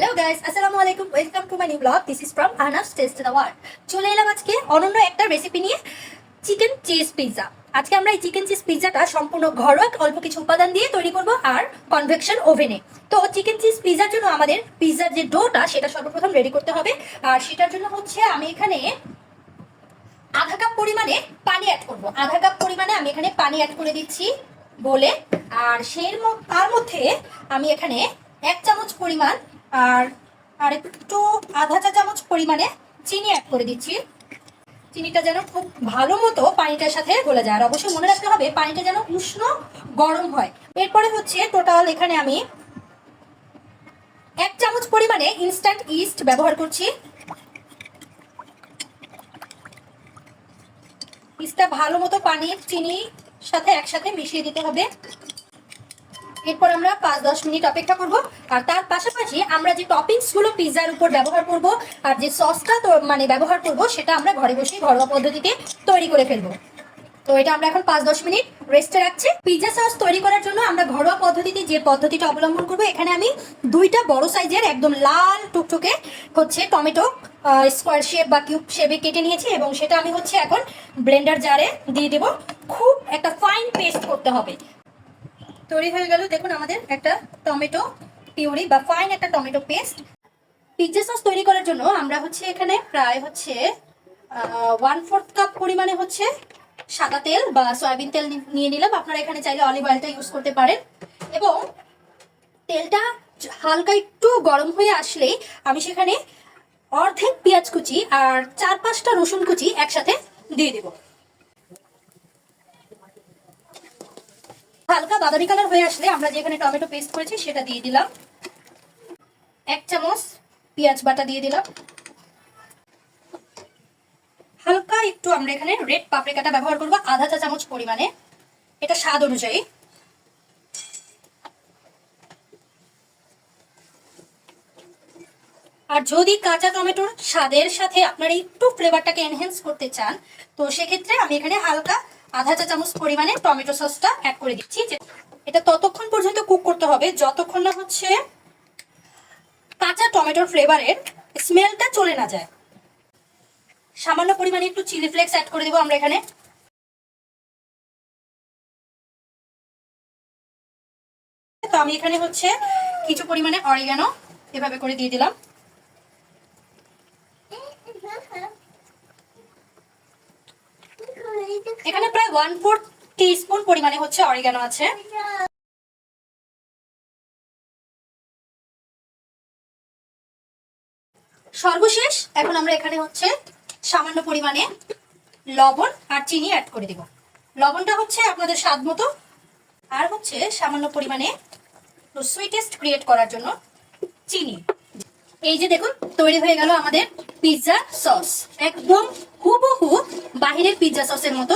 Hello guys আসসালামু আলাইকুম welcome to my new vlog this is from Anas taste the world চলে এলাম আজকে অনন্য একটা রেসিপি নিয়ে চিকেন চিজ পিৎজা আজকে আমরা এই চিকেন চিজ পিৎজাটা সম্পূর্ণ ঘরোয়া, অল্প কিছু উপাদান দিয়ে তৈরি করব আর কনভেকশন ওভেনে তো চিকেন চিজ পিৎজার জন্য আমাদের পিৎজার যে ডোটা সেটা সর্বপ্রথম রেডি করতে হবে। আর সেটার জন্য হচ্ছে আমি এখানে আধা কাপ পরিমাণে পানি অ্যাড করব। আধা কাপ পরিমাণে আমি এখানে পানি অ্যাড করে দিচ্ছি বলে। আর সেই তার মধ্যে আমি এখানে এক চামচ পরিমাণ আর আর একটু আধা চা চামচ পরিমাণে চিনি অ্যাড করে দিচ্ছি। চিনিটা যেন খুব ভালো মতো পানিটার সাথে গলে যায়। আর অবশ্যই মনে রাখতে হবে, পানিটা যেন উষ্ণ গরম হয়। এরপরে হচ্ছে টোটাল এখানে আমি এক চামচ পরিমাণে ইনস্ট্যান্ট ইস্ট ব্যবহার করছি। ইস্টটা ভালো মতো পানি চিনি সাথে একসাথে মিশিয়ে দিতে হবে। এরপর আমরা পাঁচ দশ মিনিট অপেক্ষা করব। আর তার পাশাপাশি আমরা যে টপিংসগুলো পিৎজার উপর ব্যবহার করব আর যে সসটা তো মানে ব্যবহার করব, সেটা আমরা ঘরে বসে ঘরোয়া পদ্ধতিতে তৈরি করে ফেলব। তো এটা আমরা এখন পাঁচ দশ মিনিট রেস্টে রাখছি। পিৎজা সস তৈরি করার জন্য আমরা ঘরোয়া পদ্ধতিতে যে পদ্ধতিটা অবলম্বন করব, এখানে আমি দুইটা বড় সাইজের একদম লাল টুকটুকে হচ্ছে টমেটো স্কোয়ার শেপ বা কিউব শেপে কেটে নিয়েছি এবং সেটা আমি হচ্ছে এখন ব্লেন্ডার জারে দিয়ে দেবো। খুব একটা ফাইন পেস্ট করতে হবে। তৈরি হয়ে গেল, দেখুন আমাদের একটা টমেটো পিউরি বা ফাইন একটা টমেটো পেস্ট পিৎজা সস তৈরি করার জন্য আমরা হচ্ছে এখানে প্রায় হচ্ছে ওয়ান ফোর্থ কাপ পরিমাণে হচ্ছে সাদা তেল বা সয়াবিন তেল নিয়ে নিলাম। আপনারা এখানে চাইলে অলিভ অয়েলটা ইউজ করতে পারেন। এবং তেলটা হালকা একটু গরম হয়ে আসলেই আমি সেখানে অর্ধেক পেঁয়াজ কুচি আর চার পাঁচটা রসুন কুচি একসাথে দিয়ে দেবো। হালকা বাদামি কালার হয়ে আসলে আমরা যেখানে টমেটো পেস্ট করেছি সেটা দিয়ে দিলাম। এক চামচ পেঁয়াজ বাটা দিয়ে দিলাম। হালকা একটু আমরা এখানে রেড পাপরিকাটা ব্যবহার করব আধা চা চামচ পরিমাণে। এটা স্বাদ অনুযায়ী। আর যদি কাঁচা টমেটোর স্বাদের সাথে আপনারা একটু ফ্লেভারটাকে এনহেন্স করতে চান, তো সেক্ষেত্রে আমি এখানে হালকা আধা চা চামচ পরিমাণে টমেটো সসটা অ্যাড করে দিচ্ছি। এটা ততক্ষণ পর্যন্ত কুক করতে হবে, যতক্ষণ না হচ্ছে কাঁচা টমেটোর ফ্লেভারের স্মেলটা চলে না যায়। সামান্য পরিমাণে একটু চিলি ফ্লেক্স অ্যাড করে দেবো আমরা এখানে। তো আমি এখানে হচ্ছে কিছু পরিমাণে অরিগানো এভাবে করে দিয়ে দিলাম। এখানে প্রায় ওয়ান ফোর্থ টিস্পুন পরিমাণে হচ্ছে অরিগানো আছে। সর্বশেষ, এখন আমরা এখানে হচ্ছে সামান্য পরিমাণে লবণ আর চিনি অ্যাড করে দেব। লবণটা হচ্ছে আপনাদের স্বাদ মতো আর হচ্ছে সামান্য পরিমাণে সুইটেস্ট ক্রিয়েট করার জন্য চিনি। এই যে দেখুন, তৈরি হয়ে গেল আমাদের পিৎজা সস একদম হুবহু বাহিরের পিৎজা সসের মতো।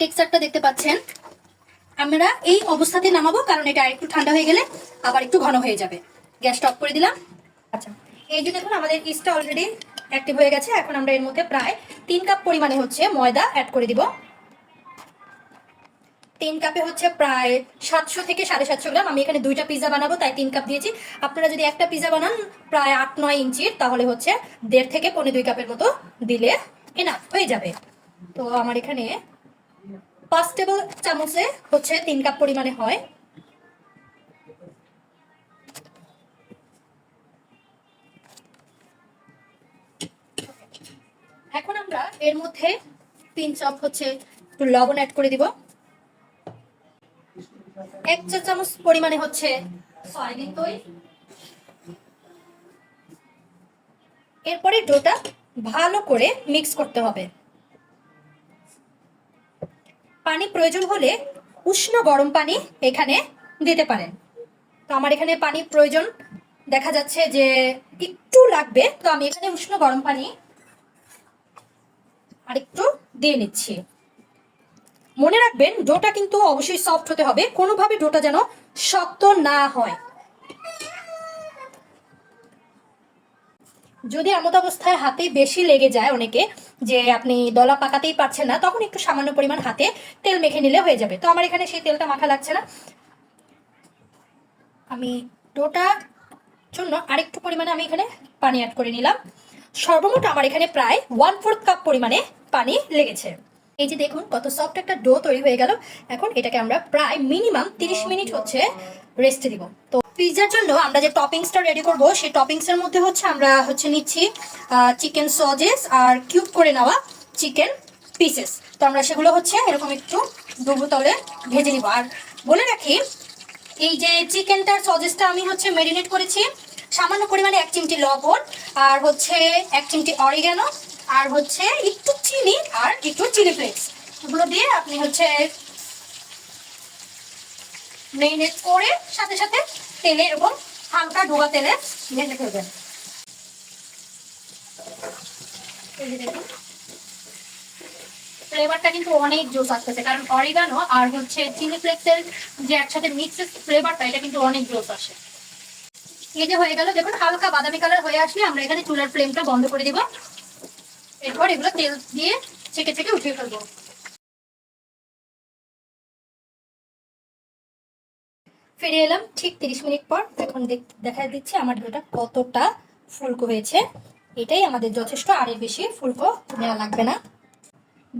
টেক্সচারটা দেখতে পাচ্ছেন। আমরা এই অবস্থাতে নামাবো, কারণ এটা আরেকটু ঠান্ডা হয়ে গেলে আবার একটু ঘন হয়ে যাবে। গ্যাসটা অফ করে দিলাম। আচ্ছা এই যে দেখুন, আমাদের ইস্টটা অলরেডি অ্যাক্টিভ হয়ে গেছে। এখন আমরা এর মধ্যে প্রায় তিন কাপ পরিমাণে হচ্ছে ময়দা অ্যাড করে দিব। তিন কাপে হচ্ছে প্রায় সাতশো থেকে সাড়ে সাতশো গ্রাম। আমি এখানে দুইটা পিৎজা বানাবো, তাই তিন কাপ দিয়েছি। আপনারা যদি একটা পিৎজা বানান প্রায় আট নয় ইঞ্চির, তাহলে হচ্ছে দেড় থেকে পনেরো দুই কাপের মতো দিলে এনাফ হয়ে যাবে। তো আমার এখানে পাঁচ টেবিল চামচে হচ্ছে তিন কাপ পরিমাণে হয়। এখন আমরা এর মধ্যে তিন চপ হচ্ছে একটু লবণ অ্যাড করে দিব। এক চা চামচ পরিমাণে হচ্ছে সয়াবিন তৈল এরপরে ডোটা ভালো করে মিক্স করতে হবে। পানি প্রয়োজন হলে উষ্ণ গরম পানি এখানে দিতে পারেন। তো আমার এখানে পানি প্রয়োজন, দেখা যাচ্ছে যে একটু লাগবে, তো আমি এখানে উষ্ণ গরম পানি আর একটু দিয়ে নিচ্ছি। মনে রাখবেন, ডোটা কিন্তু অবশ্যই সফট হতে হবে, কোনোভাবে ডোটা যেন শক্ত না হয়। যদি এমত অবস্থায় হাতে বেশি লেগে যায় অনেকে যে আপনি দলা পাকাতেই পারছেন না তখন একটু সামান্য পরিমাণ হাতে তেল মেখে নিলে হয়ে যাবে। তো আমার এখানে সেই তেলটা মাখা লাগছে না। আমি ডোটা জন্য আরেকটু পরিমাণে আমি এখানে পানি অ্যাড করে নিলাম। সর্বমোট আমার এখানে প্রায় ওয়ান ফোর্থ কাপ পরিমাণে পানি লেগেছে। এই যে দেখুন কত সফট একটা ডো তৈরি হয়ে গেল। এখন এটাকে আমরা প্রায় মিনিমাম তিরিশ মিনিট হচ্ছে রেস্টে দিব। তো পিৎজার জন্য আমরা যে টপিংসটা রেডি করব, সেই টপিংসের মধ্যে হচ্ছে আমরা হচ্ছে নিচ্ছি চিকেন সজেস আর কিউব করে নেওয়া চিকেন পিসেস তো আমরা সেগুলো হচ্ছে এরকম একটু ডুবো তলে ভেজে নিব। আর বলে রাখি, এই যে চিকেনটার সজেসটা আমি হচ্ছে মেরিনেট করেছি, সামান্য পরিমাণে এক চিমটি লবণ, আর হচ্ছে এক চিমটি অরিগানো আর হচ্ছে একটু চিনি আর একটু চিলি ফ্লেক্স এগুলো দিয়ে আপনি হচ্ছে মেরিনেট করে সাথে সাথে তেলে এরকম হালকা ডোবা তেলে ভেজে ফেলবেন। ফ্লেভারটা কিন্তু অনেক জোস আসতেছে, কারণ অরিগানো আর হচ্ছে চিলি ফ্লেক্সের যে একসাথে মিক্সের ফ্লেভারটা, এটা কিন্তু অনেক জোস আসে। এই যে হয়ে গেল, দেখুন, হালকা বাদামি কালার হয়ে আসলে আমরা এখানে চুলার ফ্লেমটা বন্ধ করে দিব। এরপর এগুলো তেল দিয়ে ছেঁকে ছেঁকে উঠিয়ে ফেলব। ফিরে এলাম ঠিক তিরিশ মিনিট পর। এখন দেখ- দিচ্ছে আমার ডোটা কতটা ফুলকো হয়েছে। এটাই আমাদের যথেষ্ট আর বেশি ফুলকো নেওয়া লাগবে না।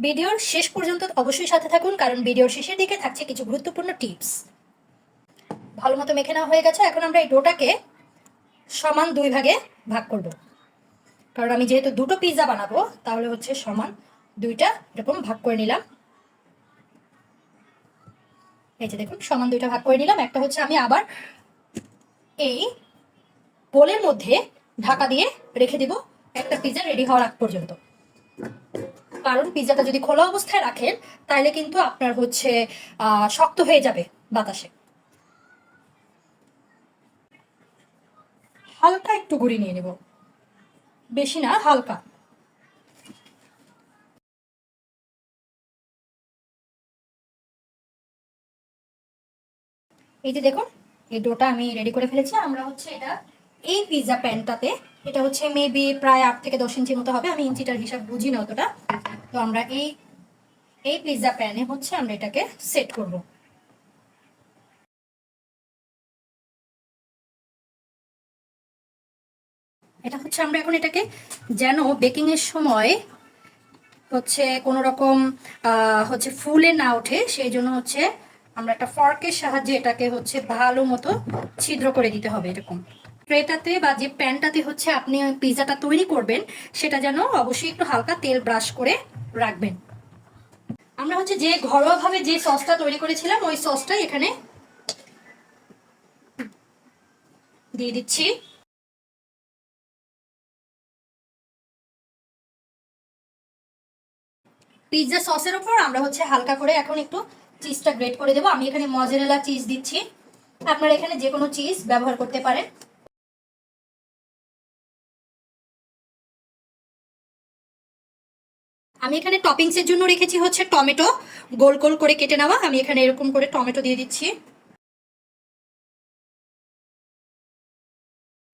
ভিডিওর শেষ পর্যন্ত অবশ্যই সাথে থাকুন, কারণ ভিডিওর শেষের দিকে থাকছে কিছু গুরুত্বপূর্ণ টিপস। ভালো মতো মেখে নেওয়া হয়ে গেছে, এখন আমরা এই ডোটাকে সমান দুই ভাগে ভাগ করব। কারণ আমি যেহেতু দুটো পিৎজা বানাবো, তাহলে হচ্ছে সমান দুইটা এরকম ভাগ করে নিলাম। এই যে দেখুন, সমান দুইটা ভাগ করে নিলাম। একটা হচ্ছে আমি আবার এই বোলের মধ্যে ঢাকা দিয়ে রেখে দিব। একটা পিৎজা রেডি হওয়ার আগ পর্যন্ত। কারণ পিৎজাটা যদি খোলা অবস্থায় রাখেন তাহলে কিন্তু আপনার হচ্ছে শক্ত হয়ে যাবে বাতাসে। হালকা একটু গুঁড়ি নিয়ে নেব। বেশি না, হালকা। এই যে দেখুন, এই ডোটা আমি রেডি করে ফেলেছি। আমরা হচ্ছে এটা, এই পিৎজা প্যানটাতে এটা হচ্ছে মেবি প্রায় আট থেকে দশ ইঞ্চি মতো হবে। আমি ইঞ্চিটার হিসাব বুঝি না অতটা। তো আমরা এই এই পিৎজা প্যানে হচ্ছে আমরা এটাকে সেট করব। এটা হচ্ছে আমরা এখন এটাকে যেন বেকিং এর সময় হচ্ছে কোনো রকম হচ্ছে ফুলে না ওঠে, সেই জন্য হচ্ছে আমরা একটা ফর্কের সাহায্যে এটাকে হচ্ছে ভালো মতো ছিদ্র করে দিতে হবে এরকম। ট্রেটাতে বা যে প্যানটাতে হচ্ছে আপনি পিৎজাটা তৈরি করবেন, সেটা যেন অবশ্যই একটু হালকা তেল ব্রাশ করে রাখবেন। আমরা হচ্ছে যে ঘরোয়াভাবে যে সসটা তৈরি করেছিলাম, ওই সসটাই এখানে দিয়ে দিচ্ছি। পিৎজা সসের উপর আমরা হচ্ছে হালকা করে এখন একটু চিজটা গ্রেট করে দেবো। আমি এখানে মজারেলা চিজ দিচ্ছি। আপনারা এখানে যে কোনো চিজ ব্যবহার করতে পারেন। আমি এখানে টপিংস এর জন্য রেখেছি হচ্ছে টমেটো। গোল গোল করে কেটে নেওয়া। আমি এখানে এরকম করে টমেটো দিয়ে দিচ্ছি।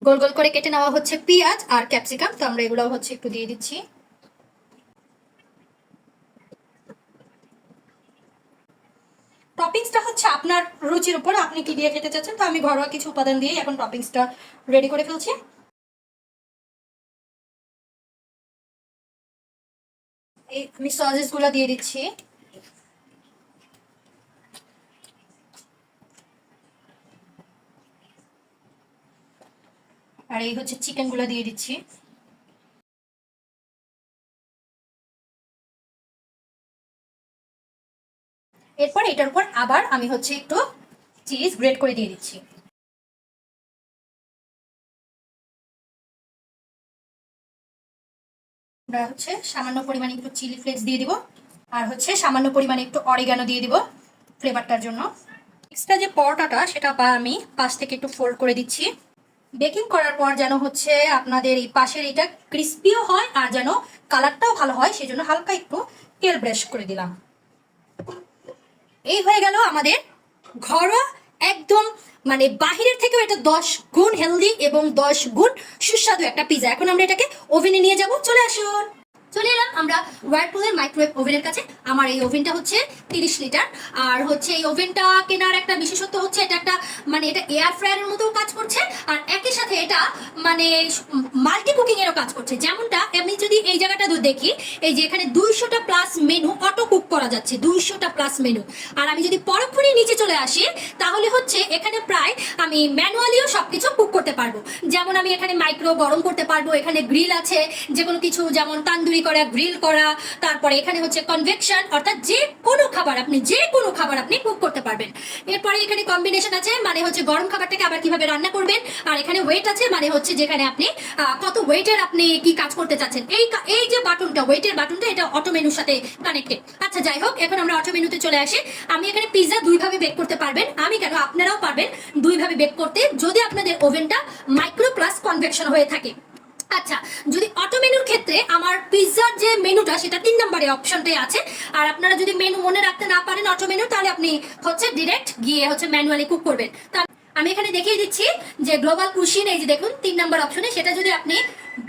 গোল গোল করে কেটে নেওয়া হচ্ছে পেঁয়াজ আর ক্যাপসিকাম। তো আমরা এগুলো হচ্ছে একটু দিয়ে দিচ্ছি। টপিংসটা হচ্ছে আপনার রুচির উপর, আপনি কি দিয়ে খেতে চাচ্ছেন, তো আমি ঘরোয়া কিছু উপাদান দিয়ে এখন টপিংসটা রেডি করে ফেলছি। এই আমি সসেসগুলো দিয়ে দিচ্ছি। আর এই হচ্ছে চিকেনগুলো দিয়ে দিচ্ছি। এরপর এটার উপর আবার আমি হচ্ছে একটু চিজ গ্রেট করে দিয়ে দিচ্ছি। আমরা হচ্ছে সামান্য পরিমাণে একটু চিলি ফ্লেক্স দিয়ে দিব, আর হচ্ছে সামান্য পরিমাণে একটু অরিগানো দিয়ে দিব ফ্লেভারটার জন্য। এক্সট্রা যে পরোটাটা, সেটা বা আমি পাশ থেকে একটু ফোল্ড করে দিচ্ছি। বেকিং করার পর যেন হচ্ছে আপনাদের এই পাশের এটা ক্রিস্পিও হয়, আর যেন কালারটাও ভালো হয় সেই জন্য হালকা একটু তেল ব্রাশ করে দিলাম। এই হয়ে গেল আমাদের ঘরোয়া, একদম মানে বাহিরের থেকেও এটা দশ গুণ হেলদি এবং দশ গুণ সুস্বাদু একটা পিজা এখন আমরা এটাকে ওভেনে নিয়ে যাব। চলে আসুন। চলে এলাম আমরা ওয়ারপুলের মাইক্রোওয়েভ ওভেনের কাছে। আমার এই ওভেনটা হচ্ছে তিরিশ লিটার। আর হচ্ছে এই ওভেনটা কেনার একটা বিশেষত্ব হচ্ছে, এটা একটা মানে এটা এয়ার ফ্রায়ারের মতো কাজ করছে। আর একই সাথে এটা মানে মাল্টি কুকিং এরও কাজ করছে। যেমনটা আমি যদি এই জায়গাটা দেখি, এই যে এখানে দুইশোটা প্লাস মেনু অটো কুক করা যাচ্ছে, দুইশোটা প্লাস মেনু আর আমি যদি পরক্ষণই নিচে চলে আসি, তাহলে হচ্ছে এখানে প্রায় আমি ম্যানুয়ালিও সবকিছু কুক করতে পারব। যেমন আমি এখানে মাইক্রো গরম করতে পারব, এখানে গ্রিল আছে যে কোনো কিছু, যেমন তান্দুরি করা গ্রিল করা, তারপরে এখানে হচ্ছে কনভেকশন অর্থাৎ যে কোনো খাবার আপনি, যে কোনো খাবার আপনি কুক করতে পারবেন। এরপরে এখানে কম্বিনেশন আছে মানে হচ্ছে গরম খাবারটাকে আবার কীভাবে রান্না করবেন, আর এখানে ওয়েট আছে মানে হচ্ছে যেখানে আপনি কত ওয়েটের আপনি কি কাজ করতে চাচ্ছেন। এই এই যে বাটনটা ওয়েটের বাটনটা এটা অটো মেনুর সাথে কানেক্টেড আচ্ছা যাই হোক, এখন আমরা অটো মেনুতে চলে আসি। আমি এখানে পিৎজা দুইভাবে বেক করতে পারবেন। আমি কেন, আপনারাও পারবেন দুইভাবে বেক করতে, যদি আপনাদের ওভেনটা মাইক্রো প্লাস কনভেকশন হয়ে থাকে। আচ্ছা যদি অটো মেনুর ক্ষেত্রে আমার পিৎজার যে মেনুটা সেটা তিন নম্বরে অপশনটাই আছে। আর আপনারা যদি মেনু মনে রাখতে না পারেন অটো মেনু তাহলে আপনি হচ্ছে ডিরেক্ট গিয়ে হচ্ছে ম্যানুয়ালি কুক করবেন। তা আমি এখানে দেখিয়ে দিচ্ছি যে গ্লোবাল কুশিন এই যে দেখুন, তিন নম্বর অপশনে সেটা যদি আপনি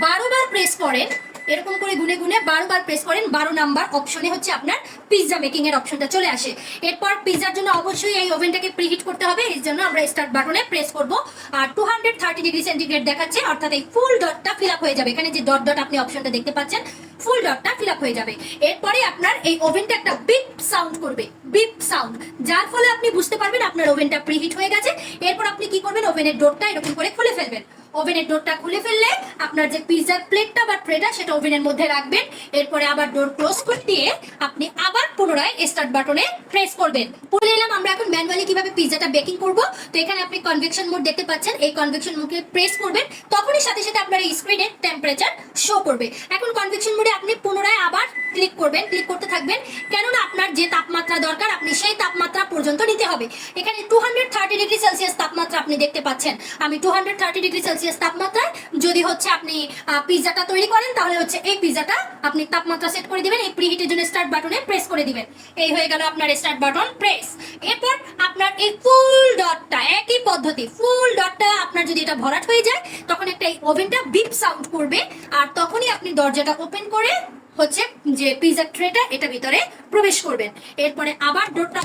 বারোবার প্রেস করেন এরকম করে গুনে গুনে বারো বার প্রেস করেন, বারো নাম্বার অপশনে হচ্ছে আপনার পিৎজা মেকিং এর অপশনটা চলে আসে। এরপর পিৎজার জন্য অবশ্যই এই ওভেনটাকে প্রিহিট করতে হবে, এর জন্য আমরা স্টার্ট বাটনে প্রেস করব। আর two hundred thirty degree centigrade দেখাচ্ছে, অর্থাৎ এই ফুল ডটটা ফিল আপ হয়ে যাবে। এখানে যে ডট ডট আপনি অপশনটা দেখতে পাচ্ছেন ফুল ডটটা ফিল আপ হয়ে যাবে। এরপরে আপনার এই ওভেনটা একটা বিপ সাউন্ড করবে বিপ সাউন্ড যার ফলে আপনি বুঝতে পারবেন আপনার ওভেনটা প্রিহিট হয়ে গেছে। এরপর আপনি কি করবেন, ওভেনের ডোরটা এরকম করে খুলে ফেলবেন। ওভেনের ডোরটা খুলে ফেললে আপনার যে পিৎজার প্লেটটা বা ট্রেটা সেটা ওভেনের মধ্যে রাখবেন। এরপরে আবার ডোর ক্লোজ করে দিয়ে আপনি আবার পুনরায় স্টার্ট বাটনে প্রেস করবেন। বলে এলাম, আমরা এখন ম্যানুয়ালি কীভাবে পিৎজাটা বেকিং করব? তো এখানে আপনি কনভেকশন মোড দেখতে পাচ্ছেন। এই কনভেকশন মোডে প্রেস করবেন। তখনই সাথে সাথে আপনার স্ক্রিনে টেম্পারেচার শো করবে। এখন কনভেকশন মোডে আপনি পুনরায় আবার ক্লিক করবেন ক্লিক করতে থাকবেন। কেননা আপনার যে তাপমাত্রা দরকার, আপনি সেই তাপমাত্রা পর্যন্ত নিতে হবে। এখানে two hundred thirty degree Celsius তাপমাত্রা আপনি দেখতে পাচ্ছেন। আমি two hundred thirty degree Celsius তাপমাত্রায় যদি হচ্ছে আপনি পিৎজাটা তৈরি করেন, তাহলে হচ্ছে এই পিৎজাটা আপনি তাপমাত্রা সেট করে দিবেন, এই প্রিহিটের জন্য স্টার্ট বাটনে প্রেস করে দিবেন। এই হয়ে গেল আপনার স্টার্ট বাটন প্রেস এরপর আপনার এই ফুল ডটটা একই পদ্ধতি ফুল ডটটা আপনার যদি এটা ভরাট হয়ে যায়, তখন একটা এই ওভেনটা বিপ সাউন্ড করবে, আর তখনই আপনি দরজাটা ওপেন করে হচ্ছে যে পিৎজা ট্রেটা এটা ভিতরে প্রবেশ করবেন। এরপরে আবার ডোরটা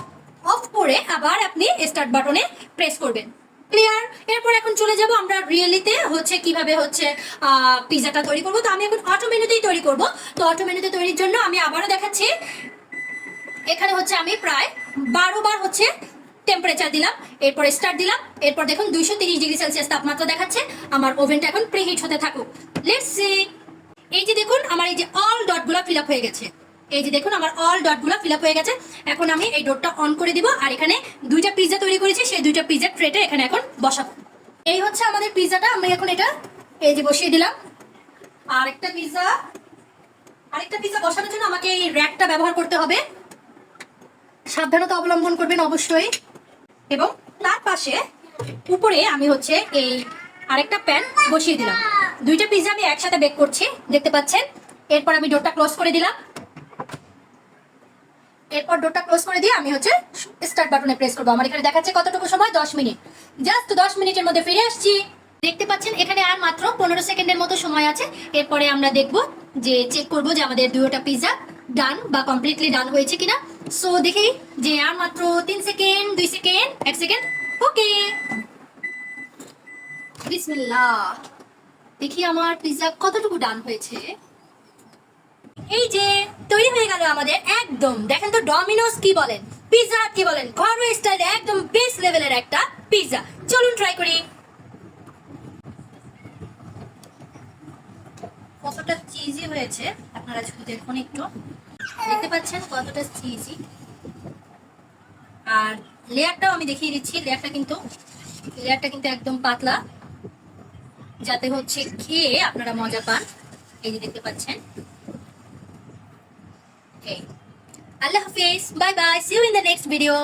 অফ করে আবার আপনি স্টার্ট বাটনে প্রেস করবেন। ক্লিয়ার এরপর এখন চলে যাব আমরা রিয়েলিতে হচ্ছে কীভাবে হচ্ছে পিৎজাটা তৈরি করব। তো আমি এখন অটো মেনুতেই তৈরি করব। তো অটো মেনুতে তৈরির জন্য আমি আবারও দেখাচ্ছি, এখানে হচ্ছে আমি প্রায় বারো বার হচ্ছে টেম্পারেচার দিলাম, এরপর স্টার্ট দিলাম, এরপর দেখুন দুইশো তিরিশ ডিগ্রি সেলসিয়াস তাপমাত্রা দেখাচ্ছে, আমার ওভেনটা এখন প্রিহিট হতে থাকুক। লেটস সি এই যে দেখুন, আমার এই যে অল ডটগুলো ফিল আপ হয়ে গেছে। এই যে দেখুন, আমার অল ডটগুলো ফিল আপ হয়ে গেছে। এখন আমি এই ডোরটা অন করে দিব, আর এখানে দুইটা পিৎজা তৈরি করেছি, সেই দুইটা পিৎজার ট্রেটা এখানে এখন বসাবো। এই হচ্ছে আমাদের পিৎজাটা আমি এখন এটা এই যে বসিয়ে দিলাম। আর একটা পিৎজা আরেকটা পিৎজা বসানোর জন্য আমাকে এই র্যাকটা ব্যবহার করতে হবে। সাবধানতা অবলম্বন করবেন অবশ্যই। এবং তার পাশে উপরে আমি হচ্ছে এই আরেকটা প্যান বসিয়ে দিলাম। দুইটা পিৎজা আমি একসাথে বেক করছি, দেখতে পাচ্ছেন? এরপর আমি ডোরটা ক্লোজ করে দিলাম। এরপর ডোরটা ক্লোজ করে দিয়ে আমি হচ্ছে স্টার্ট বাটনে প্রেস করব। আমার এখানে দেখাচ্ছে কতটুকু সময়? দশ মিনিট। জাস্ট দশ মিনিটের মধ্যে ফিরে আসছি। দেখতে পাচ্ছেন, এখানে আর মাত্র পনেরো সেকেন্ডের মতো সময় আছে। এরপরে আমরা দেখব যে চেক করব যে আমাদের দুয়োটা পিৎজা ডান বা কমপ্লিটলি ডান হয়েছে কিনা। সো দেখি যে আর মাত্র তিন সেকেন্ড, দুই সেকেন্ড, এক সেকেন্ড। ওকে বিসমিল্লাহ দেখি আমার পিৎজা কতটুকু ডান হয়েছে। এই যে, তৈরি হয়ে গেল আমাদের একদম, দেখেন তো ডমিনোস কি বলেন পিৎজা কি বলেন, ঘরোয়া স্টাইলে একদম বেস্ট লেভেলের একটা পিৎজা চলুন ট্রাই করি। কতটা চিজি হয়েছে, আপনারা যদি দেখুন একটু। দেখতে পাচ্ছেন কতটা চিজি আর লেয়ারটাও আমি দেখিয়ে দিচ্ছি লেয়ারটা কিন্তু লেয়ারটা কিন্তু একদম পাতলা। যাতে হচ্ছে খেয়ে আপনারা মজা পান। এই যে দেখতে পাচ্ছেন। আল্লাহ হাফিজ। Bye bye see you in the next video